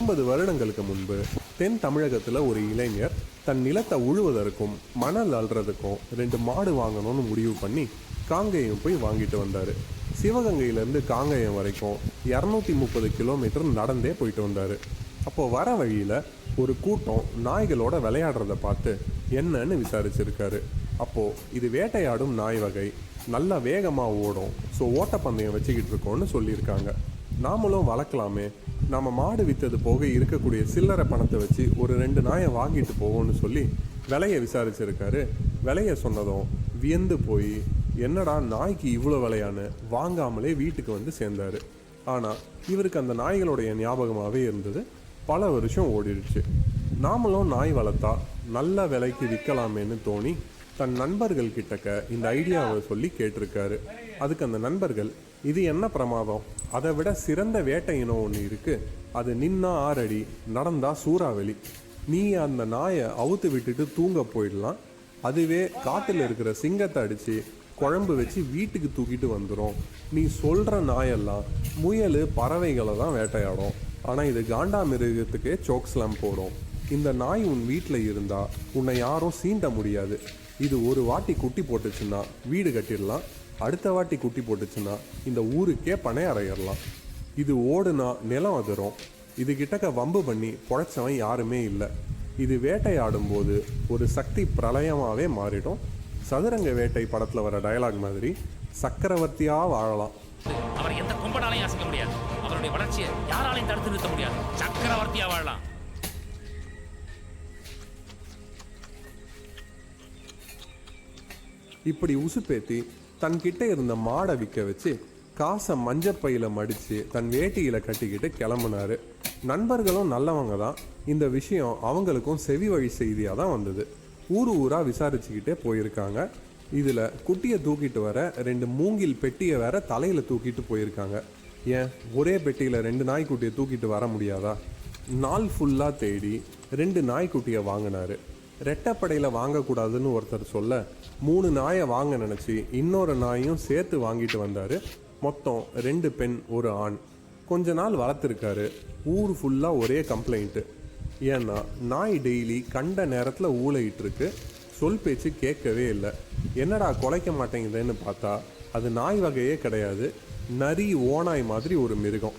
ஐம்பது வருடங்களுக்கு முன்பு தென் தமிழகத்தில் ஒரு இளைஞர் தன் நிலத்தை உழுவதற்கும் மணல் அல்றதுக்கும் ரெண்டு மாடு வாங்கணும்னு முடிவு பண்ணி காங்கேயம் போய் வாங்கிட்டு வந்தார். சிவகங்கையிலேருந்து காங்கேயம் வரைக்கும் இரநூத்தி முப்பது கிலோமீட்டர் நடந்தே போயிட்டு வந்தார். அப்போது வர வழியில் ஒரு கூட்டம் நாய்களோட விளையாடுறத பார்த்து என்னன்னு விசாரிச்சிருக்காரு. அப்போது இது வேட்டையாடும் நாய் வகை நல்லா வேகமாக ஓடும் ஸோ ஓட்டப்பந்தயம் வச்சுக்கிட்டு இருக்கோன்னு சொல்லியிருக்காங்க. நாமளும் வளர்க்கலாமே நம்ம மாடு விற்றது போக இருக்கக்கூடிய சில்லறை பணத்தை வச்சு ஒரு ரெண்டு நாயை வாங்கிட்டு போவோம்னு சொல்லி விலையை விசாரிச்சிருக்காரு. விலையை சொன்னதும் வியந்து போய் என்னடா நாய்க்கு இவ்வளோ விலையான்னு? வாங்காமலே வீட்டுக்கு வந்து சேர்ந்தார். ஆனால் இவருக்கு அந்த நாய்களுடைய ஞாபகமாகவே இருந்தது. பல வருஷம் ஓடிடுச்சு. நாமளும் நாய் வளர்த்தா நல்ல விலைக்கு விற்கலாமேன்னு தோணி தன் நண்பர்கள் கிட்டக்க இந்த ஐடியாவை சொல்லி கேட்டிருக்காரு. அதுக்கு அந்த நண்பர்கள் இது என்ன பிரமாதம்? அதை விட சிறந்த வேட்டை இனம் ஒன்று இருக்குது அது நின்னா ஆறடி நடந்தா சூறாவளி. நீ அந்த நாயை அவுத்து விட்டுட்டு தூங்க போயிடலாம். அதுவே காட்டில் இருக்கிற சிங்கத்தை அடித்து குழம்பு வச்சு வீட்டுக்கு தூக்கிட்டு வந்துடும் நீ சொல்கிற நாயெல்லாம் முயல் பறவைகளை தான் வேட்டையாடும். ஆனால் இது காண்டா மிருகத்துக்கே சோக்ஸ்லாம் போடும். இந்த நாய் உன் வீட்டில் இருந்தால் உன்னை யாரும் சீண்ட முடியாது. இது ஒரு வாட்டி குட்டி போட்டுச்சுன்னா வீடு கட்டிடலாம். அடுத்த வாட்டி குட்டி போட்டுச்சுன்னா இந்த ஊருக்கே பனை அறையிடலாம் இது ஓடுனா நிலம் அதிரும். இது கிட்டக்க வம்பு பண்ணி பொழைச்சவன் யாருமே இல்லை. இது வேட்டையாடும் போது ஒரு சக்தி பிரளயமாகவே மாறிடும். சதுரங்க வேட்டை படத்தில் வர டயலாக் மாதிரி சக்கரவர்த்தியாக வாழலாம். அவர் எந்த கும்பனாலையும் அசைக்க முடியாது. அவருடைய வளர்ச்சியை யாராலையும் தடுத்து நிறுத்த முடியாது. சக்கரவர்த்தியாக வாழலாம். இப்படி உசுப்பேத்தி தன்கிட்ட இருந்த மாடை விற்க வச்சு காசை மஞ்சப்பையில் மடித்து தன் வேட்டியில் கட்டிக்கிட்டு கிளம்புனாரு. நண்பர்களும் நல்லவங்க தான். இந்த விஷயம் அவங்களுக்கும் செவி வழி செய்தியாக தான் வந்தது. ஊர் ஊராக விசாரிச்சுக்கிட்டே போயிருக்காங்க. இதில் குட்டியை தூக்கிட்டு வர ரெண்டு மூங்கில் பெட்டியை வேற தலையில் தூக்கிட்டு போயிருக்காங்க. ஏன்? ஒரே பெட்டியில் ரெண்டு நாய்க்குட்டியை தூக்கிட்டு வர முடியாதா? நாள் ஃபுல்லாக தேடி ரெண்டு நாய்க்குட்டியை வாங்கினாரு. ரெட்டப்படையில் வாங்கக்கூடாதுன்னு ஒருத்தர் சொல்ல மூணு நாயை வாங்க நினச்சி இன்னொரு நாயும் சேர்த்து வாங்கிட்டு வந்தார். மொத்தம் ரெண்டு பெண் ஒரு ஆண். கொஞ்ச நாள் வளர்த்துருக்காரு. ஊர் ஃபுல்லாக ஒரே கம்ப்ளைண்ட்டு ஏன்னா நாய் டெய்லி கண்ட நேரத்தில் ஊழையிட்டுருக்கு சொல் பேச்சு கேட்கவே இல்லை. என்னடா குலைக்க மாட்டேங்குதுன்னு பார்த்தா அது நாய் வகையே கிடையாது. நரி ஓநாய் மாதிரி ஒரு மிருகம்.